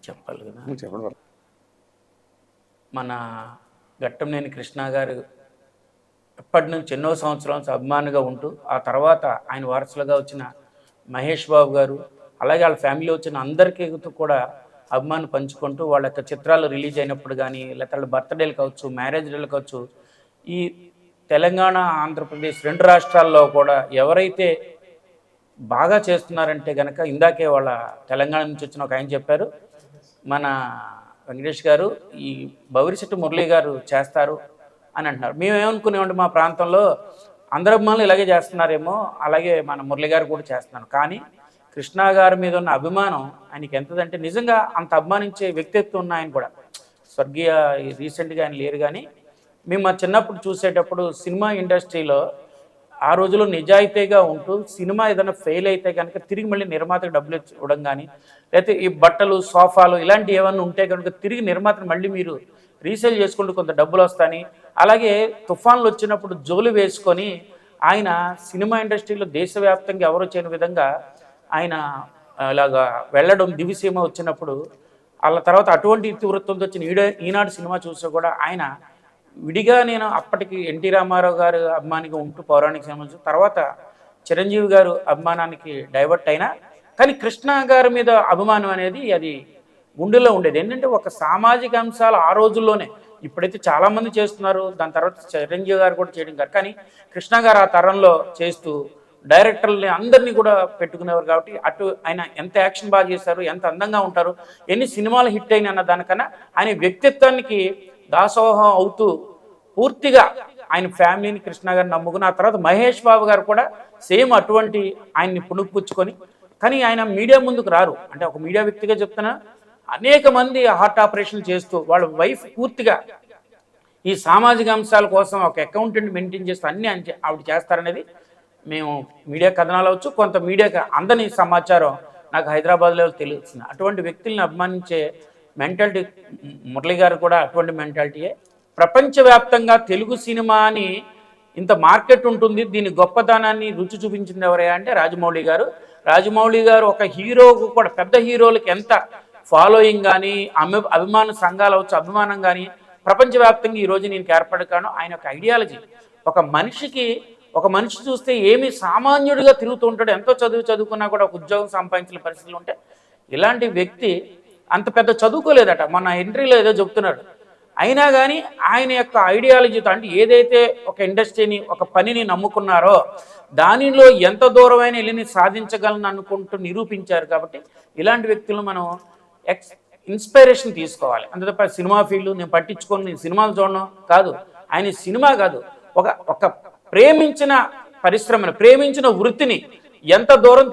చెప్పాలి కదా చెప్పండి. మన ఘట్టంనేని కృష్ణ గారు ఎప్పటి నుంచి ఎన్నో సంవత్సరాల నుంచి అభిమానిగా ఉంటూ ఆ తర్వాత ఆయన వారసులుగా వచ్చిన మహేష్ బాబు గారు అలాగే వాళ్ళ ఫ్యామిలీ వచ్చిన అందరికీ కూడా అభిమానం పంచుకుంటూ వాళ్ళ యొక్క చిత్రాలు రిలీజ్ అయినప్పుడు కానీ లేకపోతే వాళ్ళ బర్త్డేలు కావచ్చు మ్యారేజ్ డేలు కావచ్చు ఈ తెలంగాణ ఆంధ్రప్రదేశ్ రెండు రాష్ట్రాల్లో కూడా ఎవరైతే బాగా చేస్తున్నారంటే గనక ఇందాకే వాళ్ళ తెలంగాణ నుంచి వచ్చిన ఒక ఆయన చెప్పారు. మన వెంకటేష్ గారు ఈ బౌరిశెట్టి మురళి గారు చేస్తారు అని అంటున్నారు. మేమేమనుకునేవండి మా ప్రాంతంలో అందరు ఇలాగే చేస్తున్నారేమో అలాగే మన మురళి గారు కూడా చేస్తున్నారు. కానీ కృష్ణా గారి మీద ఉన్న అభిమానం ఆయనకి ఎంతదంటే నిజంగా అంత అభిమానించే వ్యక్తిత్వం ఉన్న ఆయన కూడా. స్వర్గీయ రీసెంట్గా ఆయన లేరు కానీ మేము మా చిన్నప్పుడు చూసేటప్పుడు సినిమా ఇండస్ట్రీలో ఆ రోజుల్లో నిజాయితీగా ఉంటూ సినిమా ఏదైనా ఫెయిల్ అయితే కనుక తిరిగి మళ్ళీ నిర్మాతకు డబ్బులు ఇవ్వడం కానీ లేకపోతే ఈ బట్టలు సోఫాలు ఇలాంటివి ఏమైనా ఉంటే కనుక తిరిగి నిర్మాతను మళ్ళీ మీరు రీసేల్ చేసుకుంటూ కొంత డబ్బులు వస్తాయని అలాగే తుఫాన్లు వచ్చినప్పుడు జోలు వేసుకొని ఆయన సినిమా ఇండస్ట్రీలో దేశవ్యాప్తంగా ఎవరు చేయని విధంగా ఆయన ఇలాగా వెళ్ళడం దివిసీమ వచ్చినప్పుడు వాళ్ళ తర్వాత అటువంటి ఇతివృత్తంతో వచ్చిన ఈడ ఈనాడు సినిమా చూస్తే కూడా ఆయన విడిగా నేను అప్పటికి ఎన్టీ రామారావు గారు అభిమానిగా ఉంటూ పౌరాణిక సినిమా తర్వాత చిరంజీవి గారు అభిమానానికి డైవర్ట్ అయినా కానీ కృష్ణ గారి మీద అభిమానం అనేది అది గుండెలో ఉండేది. ఏంటంటే ఒక సామాజిక అంశాలు ఆ రోజుల్లోనే ఇప్పుడైతే చాలామంది చేస్తున్నారు దాని తర్వాత చిరంజీవి గారు కూడా చేయడం గారు కానీ కృష్ణ గారు ఆ తరంలో చేస్తూ డైరెక్టర్ని అందరినీ కూడా పెట్టుకునేవారు కాబట్టి అటు ఆయన ఎంత యాక్షన్ బాగా చేశారు ఎంత అందంగా ఉంటారు ఎన్ని సినిమాలు హిట్ అయినా అన్న దానికన్నా ఆయన వ్యక్తిత్వానికి దాసోహం అవుతూ పూర్తిగా ఆయన ఫ్యామిలీని కృష్ణ గారిని నమ్ముకుని ఆ తర్వాత మహేష్ బాబు గారు కూడా సేమ్ అటువంటి ఆయన్ని పుణుకుపుచ్చుకొని కానీ ఆయన మీడియా ముందుకు రారు. అంటే ఒక మీడియా వ్యక్తిగా చెప్తున్నా అనేక మంది హార్ట్ ఆపరేషన్ చేస్తూ వాళ్ళ వైఫ్ పూర్తిగా ఈ సామాజిక అంశాల కోసం ఒక అకౌంటెంట్ మెయింటైన్ చేస్తూ అన్ని ఆవిడ చేస్తారనేది మేము మీడియా కథనాలు అవచ్చు కొంత మీడియాకి అందని సమాచారం నాకు హైదరాబాద్లో తెలుస్తుంది. అటువంటి వ్యక్తుల్ని అభిమానించే మెంటాలిటీ మురళి గారు కూడా అటువంటి మెంటాలిటీయే ప్రపంచవ్యాప్తంగా తెలుగు సినిమాని ఇంత మార్కెట్ ఉంటుంది దీని గొప్పతనాన్ని రుచి చూపించింది ఎవరే అంటే రాజమౌళి గారు. రాజమౌళి గారు ఒక హీరోకు కూడా పెద్ద హీరోలకి ఎంత ఫాలోయింగ్ కానీ అభి అభిమాన సంఘాలు అవచ్చు అభిమానం కానీ ప్రపంచవ్యాప్తంగా ఈ రోజు నేను ఏర్పడకాను ఆయన ఒక ఐడియాలజీ. ఒక మనిషికి ఒక మనిషి చూస్తే ఏమి సామాన్యుడిగా తిరుగుతూ ఉంటాడు ఎంతో చదువు చదువుకున్నా కూడా ఒక ఉద్యోగం సంపాదించిన పరిస్థితులు ఉంటే ఇలాంటి వ్యక్తి అంత పెద్ద చదువుకోలేదట. మన ఎంట్రీలో ఏదో చెప్తున్నాడు అయినా కానీ ఆయన యొక్క ఐడియాలజీతో అంటే ఏదైతే ఒక ఇండస్ట్రీని ఒక పనిని నమ్ముకున్నారో దానిలో ఎంత దూరమైన వెళ్ళి సాధించగలను అనుకుంటూ నిరూపించారు కాబట్టి ఇలాంటి వ్యక్తులను మనం ఎక్స్ ఇన్స్పిరేషన్ తీసుకోవాలి. అంతే తప్ప సినిమా ఫీల్డ్ నేను పట్టించుకొని నేను సినిమాలు చూడడం కాదు. ఆయన సినిమా కాదు. ఒక ఒక ప్రేమించిన పరిశ్రమను ప్రేమించిన వృత్తిని ఎంత దూరం